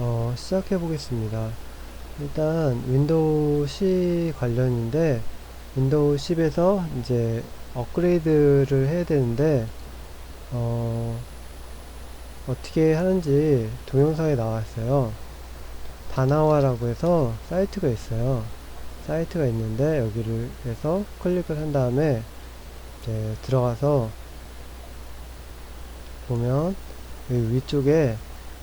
어, 시작해 보겠습니다. 일단 윈도우 10 관련인데 윈도우 10에서 이제 업그레이드를 해야 되는데 어, 어떻게 하는지 동영상에 나왔어요. 다나와라고 해서 사이트가 있어요. 사이트가 있는데 여기를 해서 클릭을 한 다음에 이제 들어가서 보면 여기 위쪽에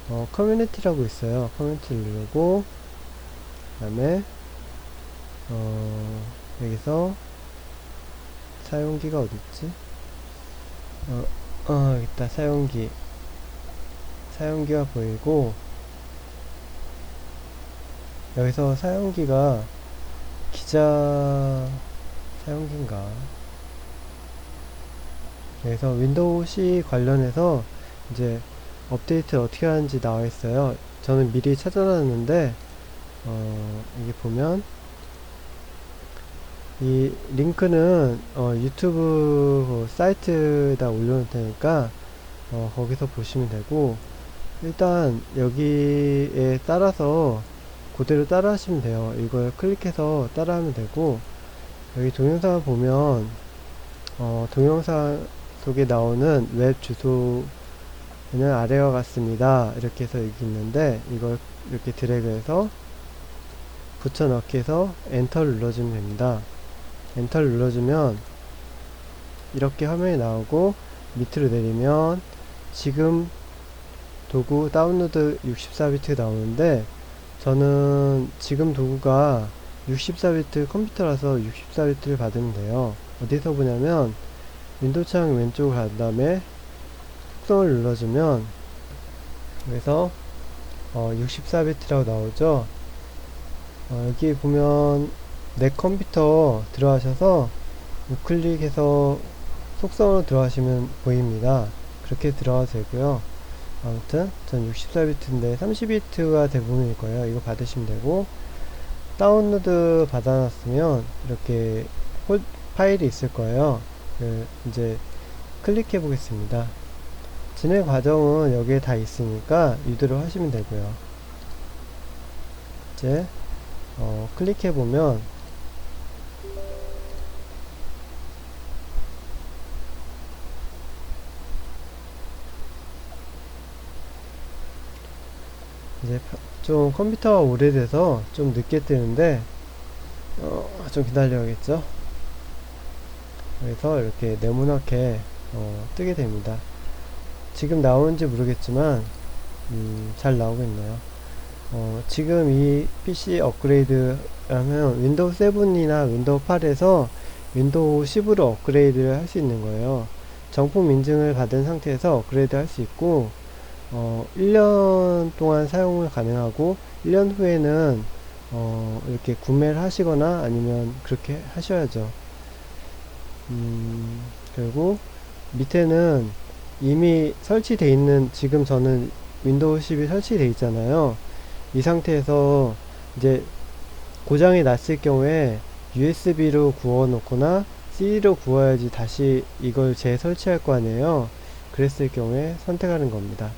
어, 커뮤니티라고 있어요. 커뮤니티를 누르고 그 다음에 어, 여기서 사용기가 어딨지? 어, 어, 여기 있다. 사용기. 사용기가 보이고 여기서 사용기가 기자 사용기인가? 여기서 윈도우 C 관련해서 이제 업데이트 어떻게 하는지 나와 있어요. 저는 미리 찾아놨는데 어, 여기 보면 이 링크는 어, 유튜브 그 사이트에다 올려놓을 테니까 어, 거기서 보시면 되고 일단 여기에 따라서 그대로 따라 하시면 돼요. 이걸 클릭해서 따라 하면 되고 여기 동영상을 보면 어, 동영상 속에 나오는 웹 주소 는 아래와 같습니다. 이렇게 해서 여기 있는데 이걸 이렇게 드래그해서 붙여넣기 해서 엔터를 눌러주면 됩니다. 엔터를 눌러주면 이렇게 화면이 나오고 밑으로 내리면 지금 도구 다운로드 64비트 나오는데 저는 지금 도구가 64비트 컴퓨터라서 64비트를 받으면 돼요. 어디서 보냐면 윈도우 창 왼쪽을 간 다음에 특성을 눌러주면 여기서 어, 64비트라고 나오죠. 어, 여기 보면 내 컴퓨터 들어가셔서 우클릭해서 속성으로 들어가시면 보입니다. 그렇게 들어가도 되고요. 아무튼 전 64비트인데 30비트가 대부분일 거예요. 이거 받으시면 되고 다운로드 받아놨으면 이렇게 홀, 파일이 있을 거예요. 그 이제 클릭해 보겠습니다. 진행 과정은 여기에 다 있으니까 이대로 하시면 되고요. 이제 어, 클릭해 보면 이제 파- 좀 컴퓨터가 오래돼서 좀 늦게 뜨는데 어, 좀 기다려야겠죠. 그래서 이렇게 네모나게 어, 뜨게 됩니다. 지금 나오는지 모르겠지만 음, 잘 나오고 있네요. 어, 지금 이 PC 업그레이드 하면 윈도우 7이나 윈도우 8에서 윈도우 10으로 업그레이드를 할 수 있는 거예요. 정품 인증을 받은 상태에서 업그레이드 할 수 있고 어, 1년 동안 사용을 가능하고 1년 후에는 어, 이렇게 구매를 하시거나 아니면 그렇게 하셔야죠. 음, 그리고 밑에는 이미 설치되어 있는 지금 저는 윈도우 10이 설치되어 있잖아요. 이 상태에서 이제 고장이 났을 경우에 USB로 구워 놓거나 CD로 구워야지 다시 이걸 재설치할 거 아니에요. 그랬을 경우에 선택하는 겁니다.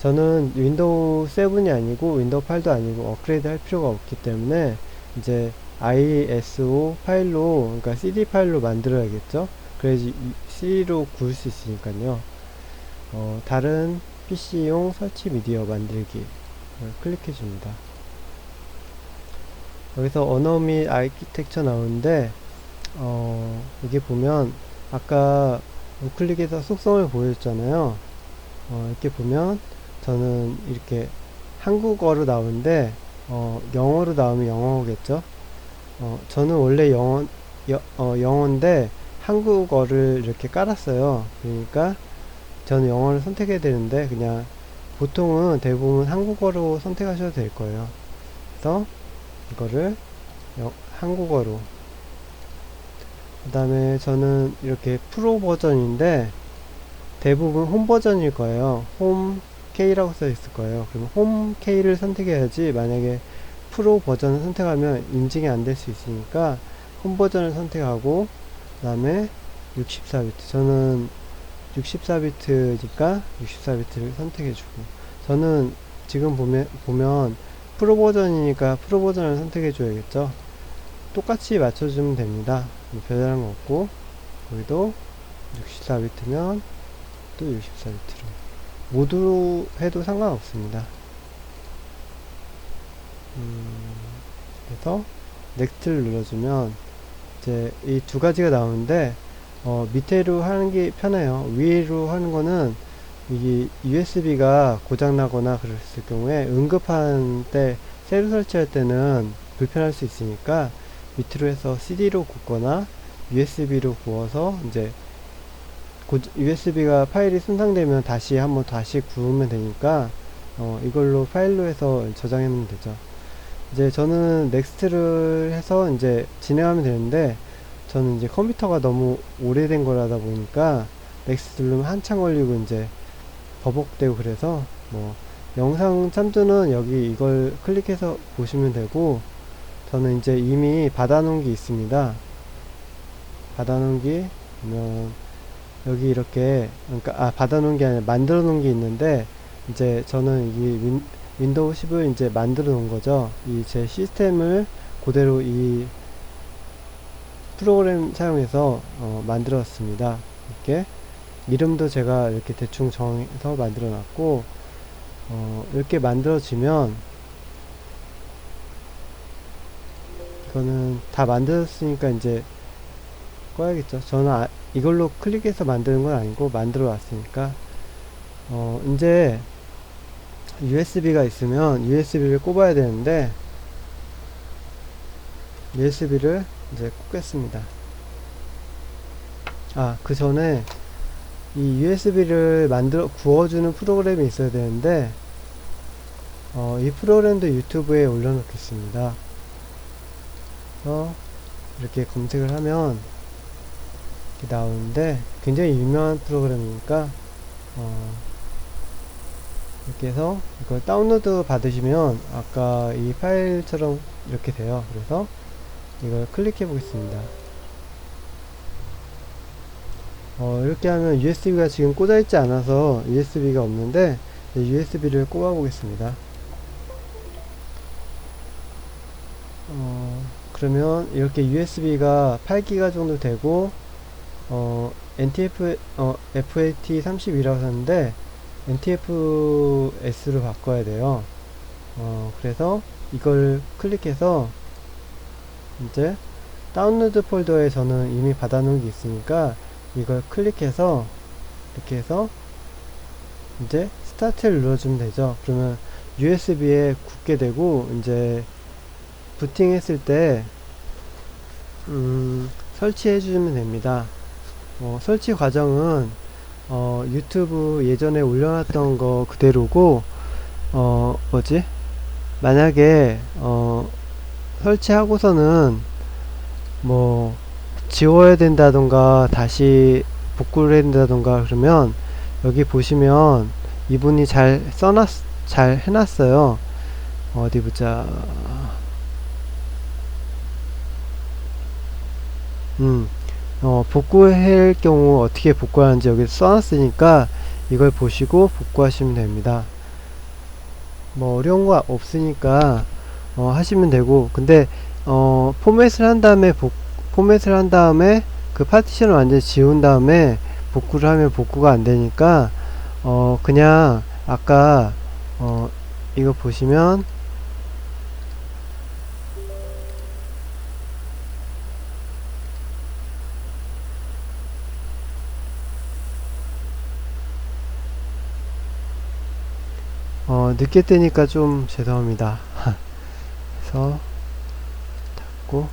저는 윈도우 7이 아니고 윈도우 8도 아니고 업그레이드 할 필요가 없기 때문에 이제 ISO 파일로 그러니까 CD 파일로 만들어야겠죠. 그래야지 CD로 구울 수 있으니까요. 어, 다른 PC용 설치 미디어 만들기 클릭해 줍니다. 여기서 언어 및 아키텍처 나오는데 어, 여기 보면 아까 우클릭해서 속성을 보여줬잖아요. 어, 이렇게 보면 저는 이렇게 한국어로 나오는데 어, 영어로 나오면 영어겠죠. 어, 저는 원래 영어 여, 어, 영어인데 한국어를 이렇게 깔았어요. 그러니까 저는 영어를 선택해야 되는데 그냥 보통은 대부분 한국어로 선택하셔도 될 거예요. 그래서 이거를 여- 한국어로 그 다음에 저는 이렇게 프로 버전인데 대부분 홈 버전일 거예요. 홈 K라고 써 있을 거예요. 그러면 홈 K를 선택해야지 만약에 프로 버전을 선택하면 인증이 안 될 수 있으니까 홈 버전을 선택하고 그 다음에 64비트 저는 64비트니까 64비트를 선택해주고 저는 지금 보면, 보면 프로 버전이니까 프로 버전을 선택해 줘야겠죠. 똑같이 맞춰주면 됩니다. 뭐 별다른 거 없고, 여기도 64비트면 또 64비트로. 모두로 해도 상관없습니다. 음, 그래서 넥스트를 눌러주면 이제 이 두 가지가 나오는데 어, 밑에로 하는 게 편해요. 위로 하는 거는 이게 USB가 고장나거나 그랬을 경우에 응급한 때 새로 설치할 때는 불편할 수 있으니까 밑으로 해서 CD로 굽거나 USB로 구워서 이제 USB가 파일이 손상되면 다시 한번 다시 구우면 되니까 어, 이걸로 파일로 해서 저장해 놓으면 되죠. 이제 저는 넥스트를 해서 이제 진행하면 되는데 저는 이제 컴퓨터가 너무 오래된 거라다 보니까 넥스트 누르면 한참 걸리고 이제 버벅대고 그래서 뭐 영상 참조는 여기 이걸 클릭해서 보시면 되고 저는 이제 이미 받아놓은 게 있습니다. 받아놓은 게 보면 여기 이렇게 그러니까 아 받아놓은 게 아니라 만들어 놓은 게 있는데 이제 저는 이 윈, 윈도우 10을 이제 만들어 놓은 거죠. 이 제 시스템을 그대로 이 프로그램 사용해서 어, 만들었습니다. 이렇게 이름도 제가 이렇게 대충 정해서 만들어 놨고 어, 이렇게 만들어지면 이거는 다 만들었으니까 이제 꺼야겠죠. 저는 아, 이걸로 클릭해서 만드는 건 아니고 만들어 왔으니까 어, 이제 USB가 있으면 USB를 꼽아야 되는데 USB를 이제 꽂겠습니다. 아, 그 전에 이 USB를 만들어 구워주는 프로그램이 있어야 되는데 어, 이 프로그램도 유튜브에 올려놓겠습니다. 어, 이렇게 검색을 하면 이렇게 나오는데 굉장히 유명한 프로그램이니까 어, 이렇게 해서 이걸 다운로드 받으시면 아까 이 파일처럼 이렇게 돼요. 그래서 이걸 클릭해 보겠습니다. 어, 이렇게 하면 USB가 지금 꽂아 있지 않아서 USB가 없는데 USB를 꼽아 보겠습니다. 어, 그러면 이렇게 USB가 8기가 정도 되고 어, NTF 어, FAT32라고 하는데 NTFS로 바꿔야 돼요. 어, 그래서 이걸 클릭해서 이제 다운로드 폴더에 저는 이미 받아놓은 게 있으니까 이걸 클릭해서 이렇게 해서 이제 스타트를 눌러주면 되죠. 그러면 USB에 굳게 되고 이제 부팅했을 때 음, 설치해 주면 됩니다. 어, 설치 과정은 어, 유튜브 예전에 올려놨던 거 그대로고 어, 뭐지? 만약에 어, 설치하고서는 뭐 지워야 된다던가 다시 복구를 해야 된다던가 그러면 여기 보시면 이분이 잘 써놨 잘 해놨어요 어디 보자 음 어, 복구할 경우 어떻게 복구하는지 여기 써놨으니까 이걸 보시고 복구하시면 됩니다. 뭐 어려운 거 없으니까 어, 하시면 되고 근데 어, 포맷을 한 다음에 복, 포맷을 한 다음에 그 파티션을 완전히 지운 다음에 복구를 하면 복구가 안 되니까 어, 그냥 아까 어, 이거 보시면 어, 늦게 뜨니까 좀 죄송합니다. 그래서 닫고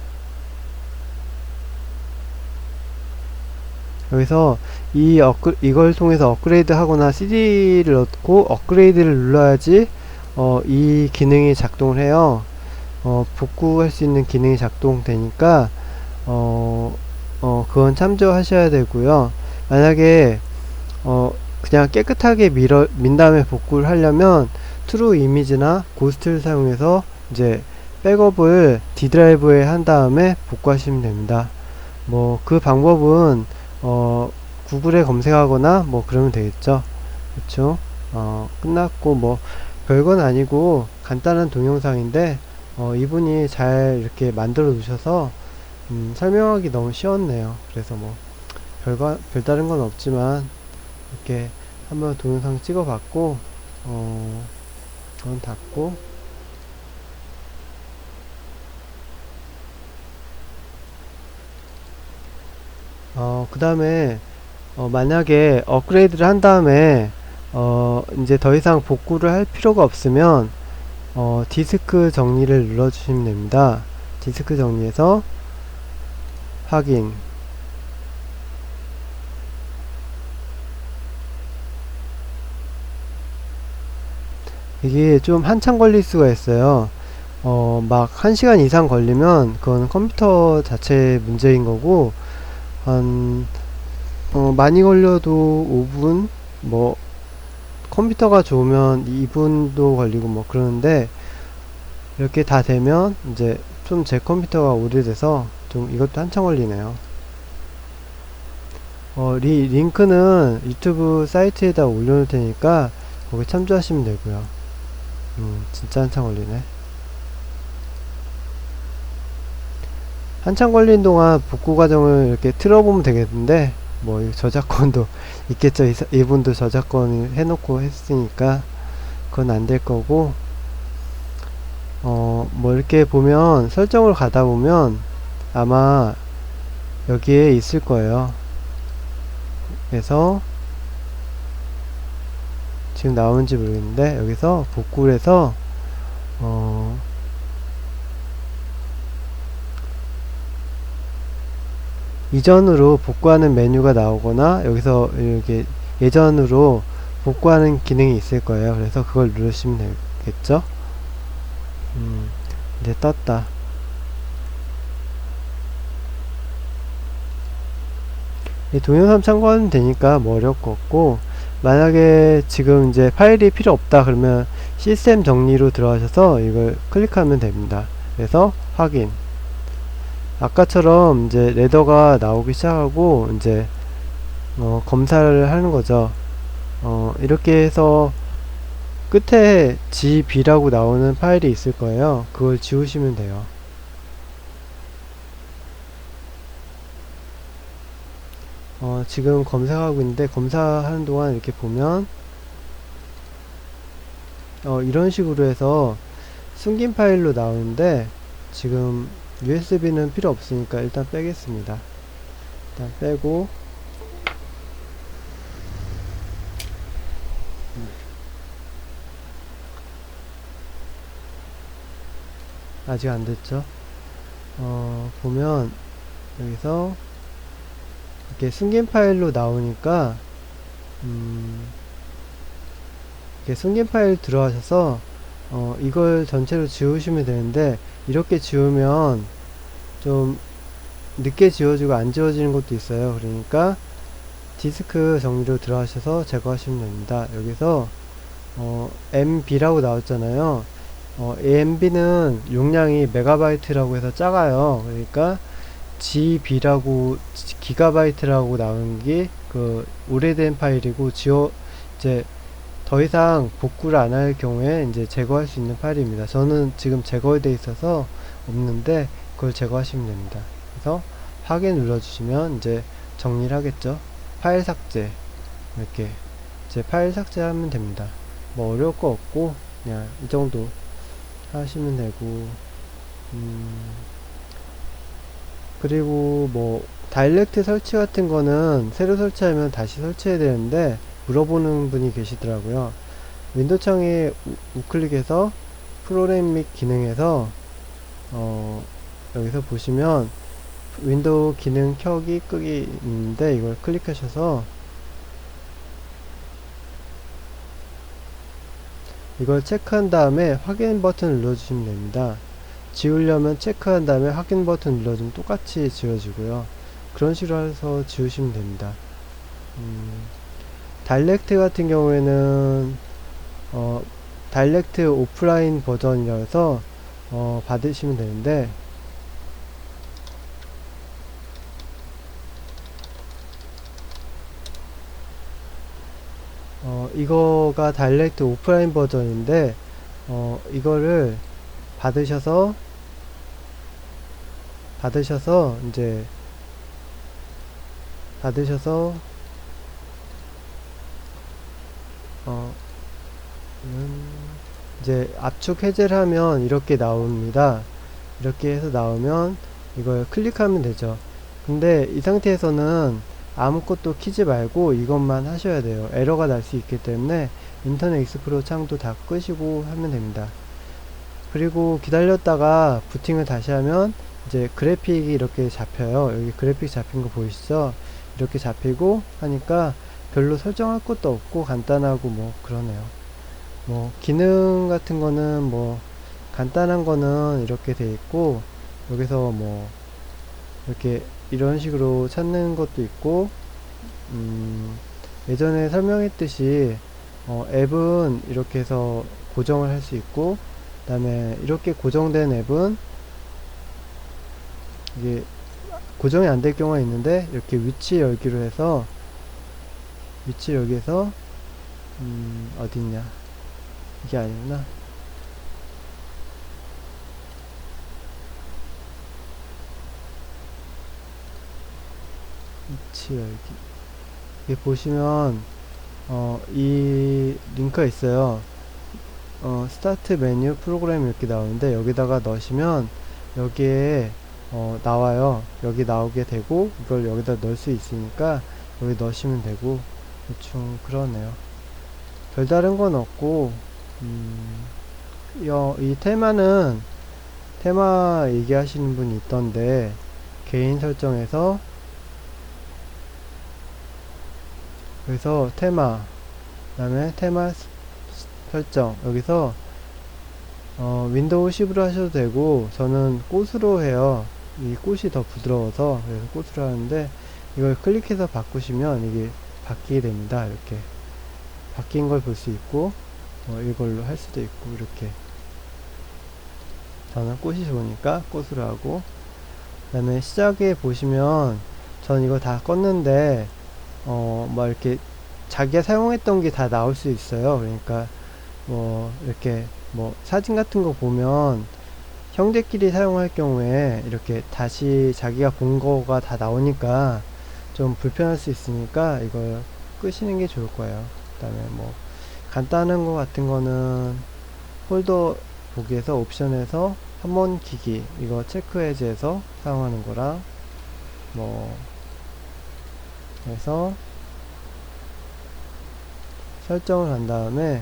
여기서 이 업그, 이걸 통해서 업그레이드 하거나 CD를 넣고 업그레이드를 눌러야지 어, 이 기능이 작동을 해요. 어, 복구할 수 있는 기능이 작동되니까 어, 어, 그건 참조하셔야 되고요. 만약에 어, 그냥 깨끗하게 밀어, 민 다음에 복구를 하려면 트루 이미지나 고스트를 사용해서 이제 백업을 D 드라이브에 한 다음에 복구하시면 됩니다. 뭐 그 방법은 어 구글에 검색하거나 뭐 그러면 되겠죠. 그렇죠? 어 끝났고 뭐 별건 아니고 간단한 동영상인데 어, 이분이 잘 이렇게 만들어 놓으셔서 음, 설명하기 너무 쉬웠네요. 그래서 뭐 별거 별다른 건 없지만 이렇게 한번 동영상 찍어봤고 어, 이건 닫고 어, 그 다음에 어, 만약에 업그레이드를 한 다음에 어, 이제 더 이상 복구를 할 필요가 없으면 어, 디스크 정리를 눌러 주시면 됩니다. 디스크 정리해서 확인 이게 좀 한참 걸릴 수가 있어요. 어, 막 1시간 이상 걸리면 그건 컴퓨터 자체 문제인 거고 한 어, 많이 걸려도 5분 뭐 컴퓨터가 좋으면 2분도 걸리고 뭐 그러는데 이렇게 다 되면 이제 좀 제 컴퓨터가 오래돼서 좀 이것도 한참 걸리네요. 어, 리, 링크는 유튜브 사이트에다 올려놓을 테니까 거기 참조하시면 되고요. 음, 진짜 한참 걸리네. 한참 걸린 동안 복구 과정을 이렇게 틀어보면 되겠는데, 뭐, 이 저작권도 있겠죠. 이분도 저작권을 해놓고 했으니까, 그건 안 될 거고, 어, 뭐, 이렇게 보면, 설정을 가다 보면, 아마, 여기에 있을 거예요. 그래서, 지금 나오는지 모르겠는데, 여기서 복구를 해서, 어, 이전으로 복구하는 메뉴가 나오거나 여기서 이렇게 예전으로 복구하는 기능이 있을 거예요. 그래서 그걸 누르시면 되겠죠? 음, 이제 떴다. 이 동영상 참고하면 되니까 뭐거 없고 만약에 지금 이제 파일이 필요 없다 그러면 시스템 정리로 들어가셔서 이걸 클릭하면 됩니다. 그래서 확인 아까처럼 이제 레더가 나오기 시작하고 이제 어, 검사를 하는 거죠. 어, 이렇게 해서 끝에 gb라고 나오는 파일이 있을 거예요. 그걸 지우시면 돼요. 어, 지금 검색하고 있는데 검사하는 동안 이렇게 보면 어, 이런 식으로 해서 숨긴 파일로 나오는데 지금 USB는 필요 없으니까 일단 빼겠습니다. 일단 빼고 아직 안 됐죠? 어, 보면 여기서 이렇게 숨긴 파일로 나오니까 음, 이렇게 숨긴 파일 들어가셔서 어, 이걸 전체로 지우시면 되는데 이렇게 지우면 좀 늦게 지워지고 안 지워지는 것도 있어요. 그러니까 디스크 정리로 들어가셔서 제거하시면 됩니다. 여기서 어, MB라고 나왔잖아요. 어, MB는 용량이 메가바이트라고 해서 작아요. 그러니까 GB라고 기가바이트라고 나온 게 그 오래된 파일이고 지워 이제 더 이상 복구를 안 할 경우에 이제 제거할 수 있는 파일입니다. 저는 지금 제거되어 있어서 없는데 그걸 제거하시면 됩니다. 그래서 확인 눌러주시면 이제 정리를 하겠죠. 파일 삭제 이렇게 이제 파일 삭제하면 됩니다. 뭐 어려울 거 없고 그냥 이 정도 하시면 되고 음 그리고 뭐 다이렉트 설치 같은 거는 새로 설치하면 다시 설치해야 되는데 물어보는 분이 계시더라고요. 윈도우 창에 우, 우클릭해서 프로그램 및 기능에서 어, 여기서 보시면 윈도우 기능 켜기 끄기 있는데 이걸 클릭하셔서 이걸 체크한 다음에 확인 버튼을 눌러주시면 됩니다. 지우려면 체크한 다음에 확인 버튼 눌러주면 똑같이 지워지고요. 그런 식으로 해서 지우시면 됩니다. 음, 다이렉트 같은 경우에는 어, 다이렉트 오프라인 버전이라서 어, 받으시면 되는데 어, 이거가 다이렉트 오프라인 버전인데 어, 이거를 받으셔서 받으셔서 이제 받으셔서 어 음, 이제 압축 해제를 하면 이렇게 나옵니다. 이렇게 해서 나오면 이걸 클릭하면 되죠. 근데 이 상태에서는 아무것도 키지 말고 이것만 하셔야 돼요. 에러가 날 수 있기 때문에 인터넷 익스플로러 창도 다 끄시고 하면 됩니다. 그리고 기다렸다가 부팅을 다시 하면 이제 그래픽이 이렇게 잡혀요. 여기 그래픽 잡힌 거 보이시죠? 이렇게 잡히고 하니까 별로 설정할 것도 없고 간단하고 뭐 그러네요. 뭐 기능 같은 거는 뭐 간단한 거는 이렇게 돼 있고 여기서 뭐 이렇게 이런 식으로 찾는 것도 있고 음 예전에 설명했듯이 어 앱은 이렇게 해서 고정을 할 수 있고 그 다음에 이렇게 고정된 앱은 이게 고정이 안 될 경우가 있는데 이렇게 위치 열기로 해서 위치 여기에서 음 어딨냐. 이게 아니구나. 위치 여기. 보시면 어, 이 링크가 있어요. 어, 스타트 메뉴 프로그램 이렇게 나오는데 여기다가 넣으시면 여기에 어, 나와요. 여기 나오게 되고 이걸 여기다 넣을 수 있으니까 여기 넣으시면 되고 대충 그러네요. 별다른 건 없고 음, 여, 이 테마는 테마 얘기하시는 분이 있던데 개인 설정에서 여기서 테마 그 다음에 테마 설정 여기서 어, 윈도우 10으로 하셔도 되고 저는 꽃으로 해요. 이 꽃이 더 부드러워서 그래서 꽃으로 하는데 이걸 클릭해서 바꾸시면 이게 바뀌게 됩니다 이렇게 바뀐 걸 볼 수 있고 뭐 이걸로 할 수도 있고 이렇게 저는 꽃이 좋으니까 꽃으로 하고 그 다음에 시작에 보시면 전 이거 다 껐는데 어, 뭐 이렇게 자기가 사용했던 게 다 나올 수 있어요. 그러니까 뭐 이렇게 뭐 사진 같은 거 보면 형제끼리 사용할 경우에 이렇게 다시 자기가 본 거가 다 나오니까 좀 불편할 수 있으니까 이걸 끄시는 게 좋을 거예요. 그 다음에 뭐 간단한 거 같은 거는 폴더 보기에서 옵션에서 한번 기기 이거 체크 해제해서 사용하는 거랑 뭐 해서 설정을 한 다음에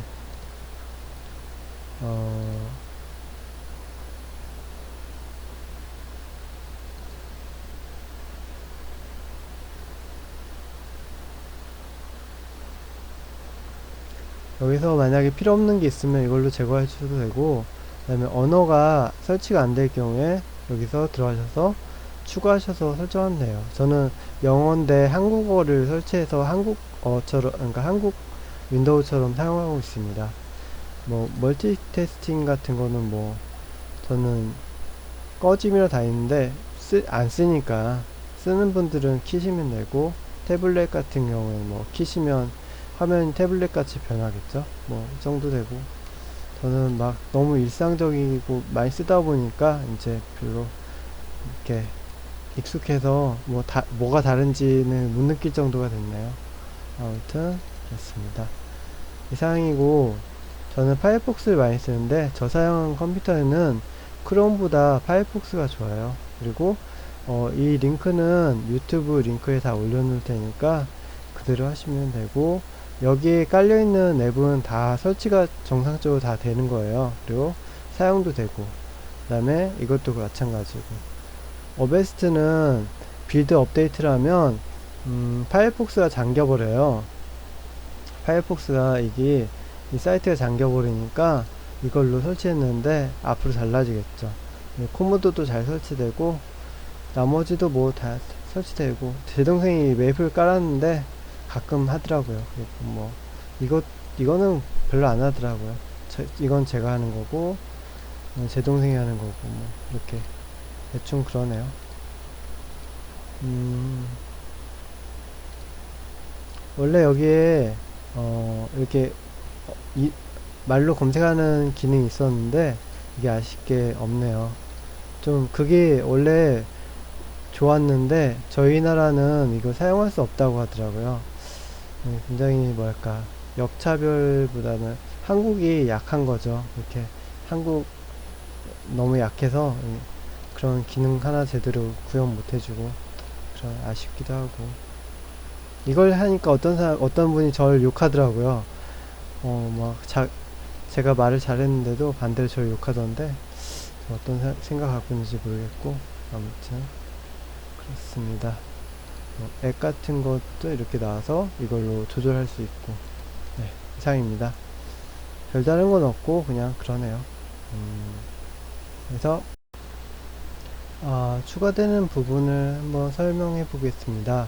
어 여기서 만약에 필요 없는 게 있으면 이걸로 제거해 주셔도 되고 그 다음에 언어가 설치가 안 될 경우에 여기서 들어가셔서 추가하셔서 설정하면 돼요. 저는 영어인데 한국어를 설치해서 한국어처럼 그러니까 한국 윈도우처럼 사용하고 있습니다. 뭐 멀티테스팅 같은 거는 뭐 저는 꺼짐이라 다 있는데 쓰, 안 쓰니까 쓰는 분들은 키시면 되고 태블릿 같은 경우에 뭐 키시면 화면이 태블릿 같이 변하겠죠? 뭐 이 정도 되고. 저는 막 너무 일상적이고 많이 쓰다 보니까 이제 별로 이렇게 익숙해서 뭐 다, 뭐가 다른지는 못 느낄 정도가 됐네요. 아무튼 그렇습니다. 이상이고 저는 파이어폭스를 많이 쓰는데 저 사용한 컴퓨터에는 크롬보다 파이어폭스가 좋아요. 그리고 어, 이 링크는 유튜브 링크에 다 올려놓을 테니까 그대로 하시면 되고 여기에 깔려있는 앱은 다 설치가 정상적으로 다 되는 거예요. 그리고 사용도 되고. 그 다음에 이것도 마찬가지고. 어베스트는 빌드 업데이트를 하면 음, 파이어폭스가 잠겨버려요. 파이어폭스가 이게 이 사이트가 잠겨버리니까 이걸로 설치했는데 앞으로 달라지겠죠. 네, 코모도도 잘 설치되고 나머지도 뭐 다 설치되고. 제 동생이 메이플 깔았는데 가끔 하더라고요 그리고 뭐 이것 이거는 별로 안 하더라고요 제, 이건 제가 하는 거고 어, 제 동생이 하는 거고 뭐 이렇게 대충 그러네요 음 원래 여기에 어, 이렇게 어, 이, 말로 검색하는 기능이 있었는데 이게 아쉽게 없네요. 좀 그게 원래 좋았는데 저희 나라는 이거 사용할 수 없다고 하더라고요. 네, 굉장히 뭐랄까 역차별보다는 한국이 약한 거죠. 이렇게 한국 너무 약해서 음, 그런 기능 하나 제대로 구현 못 해주고 그런 아쉽기도 하고 이걸 하니까 어떤 사람 어떤 분이 저를 욕하더라고요. 어막 자 제가 말을 잘했는데도 반대로 저를 욕하던데 어떤 사- 생각 갖고 있는지 모르겠고 아무튼 그렇습니다. 뭐, 앱 같은 것도 이렇게 나와서 이걸로 조절할 수 있고 네, 이상입니다. 별다른 건 없고 그냥 그러네요. 음, 그래서 아, 추가되는 부분을 한번 설명해 보겠습니다.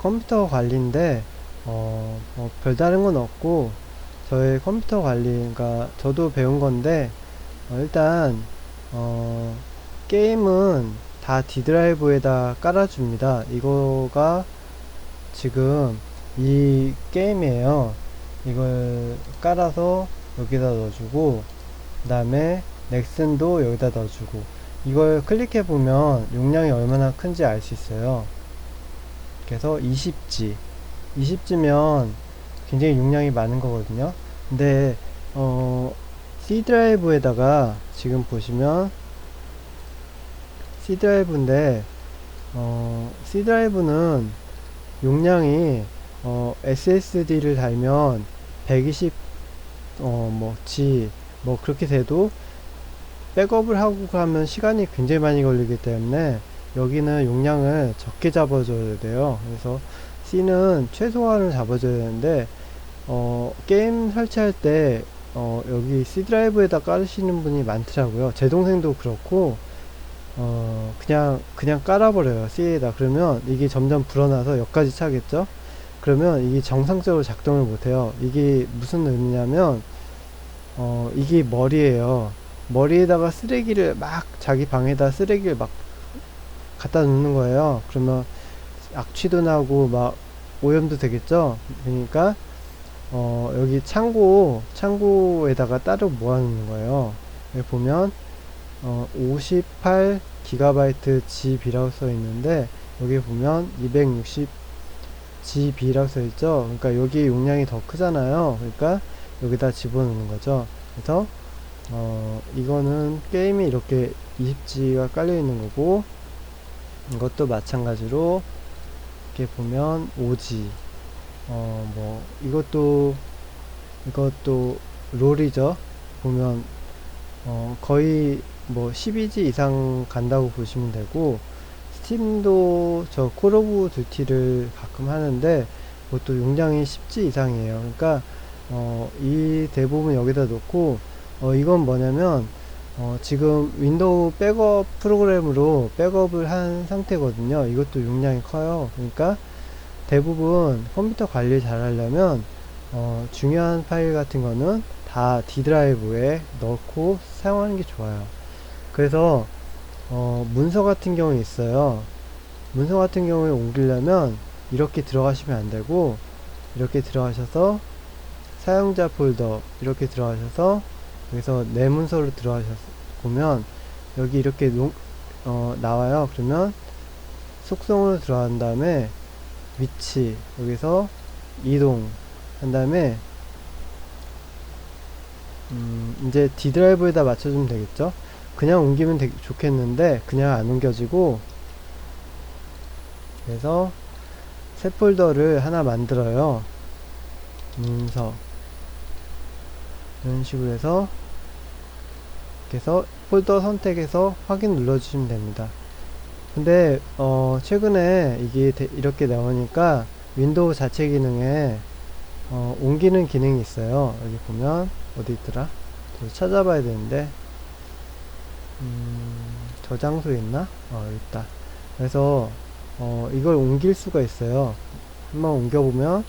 컴퓨터 관리인데 어, 뭐 별다른 건 없고 저의 컴퓨터 관리가 저도 배운 건데 어, 일단 어, 게임은 다 D 드라이브에다 깔아줍니다. 이거가 지금 이 게임이에요. 이걸 깔아서 여기다 넣어주고 그 다음에 넥슨도 여기다 넣어주고 이걸 클릭해 보면 용량이 얼마나 큰지 알 수 있어요. 그래서 20G 20G면 굉장히 용량이 많은 거거든요. 근데 어, C 드라이브에다가 지금 보시면 C 드라이브인데 어, C 드라이브는 용량이 어, SSD를 달면 120 어, 뭐, G, 뭐, 그렇게 돼도 백업을 하고 가면 시간이 굉장히 많이 걸리기 때문에 여기는 용량을 적게 잡아줘야 돼요. 그래서 C는 최소한을 잡아줘야 되는데, 어, 게임 설치할 때, 어, 여기 C 드라이브에다 깔으시는 분이 많더라고요. 제 동생도 그렇고, 어, 그냥, 그냥 깔아버려요. C에다. 그러면 이게 점점 불어나서 여기까지 차겠죠? 그러면 이게 정상적으로 작동을 못해요. 이게 무슨 의미냐면, 어, 이게 머리예요. 머리에다가 쓰레기를 막 자기 방에다 쓰레기를 막 갖다 놓는 거예요. 그러면 악취도 나고 막 오염도 되겠죠. 그러니까 어, 여기 창고 창고에다가 따로 모아놓는 거예요. 여기 보면 어, 58 기가바이트 GB라고 써 있는데 여기 보면 260 GB라고 써 있죠. 그러니까 여기 용량이 더 크잖아요. 그러니까 여기다 집어넣는 거죠. 그래서 어, 이거는 게임이 이렇게 20G가 깔려 있는 거고 이것도 마찬가지로 이렇게 보면 5G 어, 뭐 이것도 이것도 롤이죠. 보면 어, 거의 뭐 12G 이상 간다고 보시면 되고 스팀도 저 콜 오브 듀티를 가끔 하는데 그것도 용량이 10G 이상이에요. 그러니까 어, 이 대부분 여기다 놓고 어, 이건 뭐냐면 어, 지금 윈도우 백업 프로그램으로 백업을 한 상태거든요. 이것도 용량이 커요. 그러니까 대부분 컴퓨터 관리 잘 하려면 어, 중요한 파일 같은 거는 다 D 드라이브에 넣고 사용하는 게 좋아요. 그래서 어, 문서 같은 경우 있어요. 문서 같은 경우에 옮기려면 이렇게 들어가시면 안 되고 이렇게 들어가셔서 사용자 폴더 이렇게 들어가셔서 여기서 내 문서로 들어가셔서 보면 여기 이렇게 농, 어, 나와요. 그러면 속성으로 들어간 다음에 위치 여기서 이동 한 다음에 음, 이제 D 드라이브에다 맞춰주면 되겠죠. 그냥 옮기면 되게 좋겠는데 그냥 안 옮겨지고 그래서 새 폴더를 하나 만들어요. 문서 이런 식으로 해서 해서 폴더 선택해서 확인 눌러주시면 됩니다. 근데 어 최근에 이게 데- 이렇게 나오니까 윈도우 자체 기능에 어 옮기는 기능이 있어요. 여기 보면 어디 있더라? 저 찾아봐야 되는데 음, 저장소 있나? 어 있다. 그래서 어 이걸 옮길 수가 있어요. 한번 옮겨보면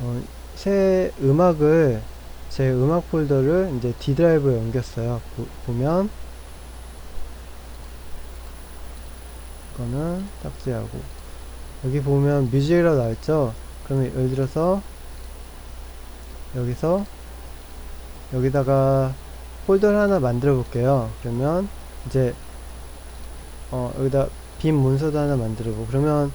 어, 새 음악을 제 음악 폴더를 이제 D 드라이브에 옮겼어요. 보, 보면 이거는 삭제하고 여기 보면 뮤직이라고 나와있죠. 그러면 예를 들어서 여기서 여기다가 폴더를 하나 만들어 볼게요. 그러면 이제 어, 여기다 빈 문서도 하나 만들어 보고 그러면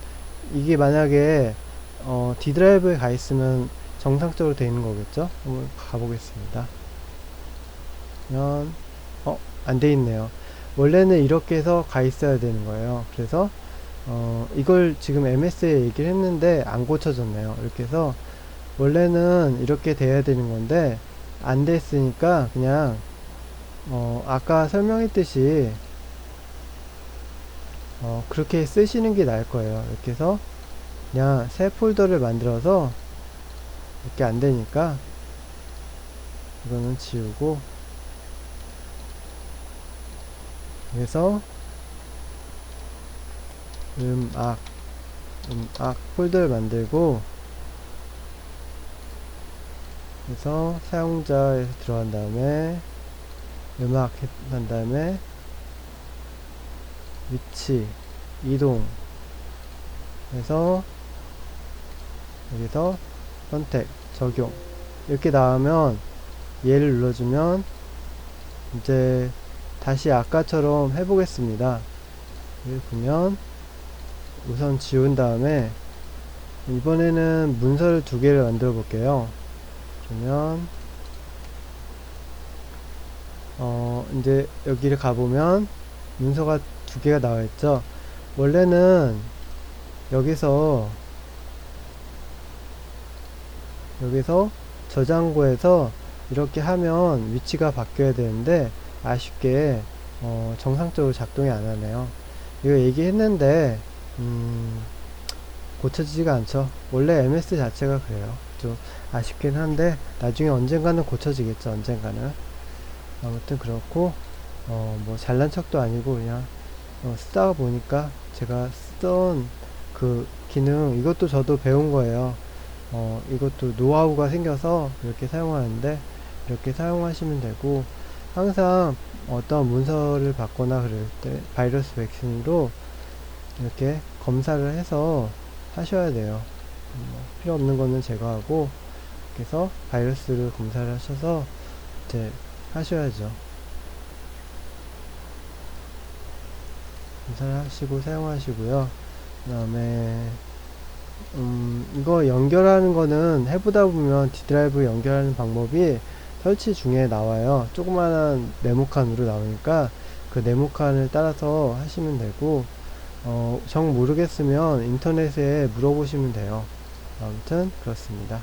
이게 만약에 어, D 드라이브에 가 있으면 정상적으로 되어 있는 거겠죠? 한번 가보겠습니다. 그러면 어, 안 돼 있네요. 원래는 이렇게 해서 가 있어야 되는 거예요. 그래서 어, 이걸 지금 MS에 얘기를 했는데 안 고쳐졌네요. 이렇게 해서 원래는 이렇게 돼야 되는 건데 안 됐으니까 그냥 어, 아까 설명했듯이 어, 그렇게 쓰시는 게 나을 거예요. 이렇게 해서 그냥 새 폴더를 만들어서 이렇게 안 되니까 이거는 지우고 그래서 음악 음악 폴더를 만들고 그래서 사용자에서 들어간 다음에 음악 한 다음에 위치 이동 해서 여기서 선택 적용. 이렇게 나오면 얘를 눌러주면 이제 다시 아까처럼 해보겠습니다. 여기 보면 우선 지운 다음에 이번에는 문서를 두 개를 만들어 볼게요. 그러면 어 이제 여기를 가보면 문서가 두 개가 나와 있죠. 원래는 여기서 여기서 저장고에서 이렇게 하면 위치가 바뀌어야 되는데 아쉽게 어, 정상적으로 작동이 안 하네요. 이거 얘기했는데 음, 고쳐지지가 않죠. 원래 MS 자체가 그래요. 좀 아쉽긴 한데 나중에 언젠가는 고쳐지겠죠 언젠가는 아무튼 그렇고 어, 뭐 잘난 척도 아니고 그냥 어, 쓰다가 보니까 제가 쓰던 그 기능 이것도 저도 배운 거예요. 어, 이것도 노하우가 생겨서 이렇게 사용하는데 이렇게 사용하시면 되고 항상 어떤 문서를 받거나 그럴 때 바이러스 백신으로 이렇게 검사를 해서 하셔야 돼요. 뭐 필요 없는 거는 제거하고 그래서 바이러스를 검사를 하셔서 이제 하셔야죠 검사를 하시고 사용하시고요 그 다음에 음, 이거 연결하는 거는 해보다 보면 D드라이브 연결하는 방법이 설치 중에 나와요. 조그만한 네모칸으로 나오니까 그 네모칸을 따라서 하시면 되고, 어, 정 모르겠으면 인터넷에 물어보시면 돼요. 아무튼 그렇습니다.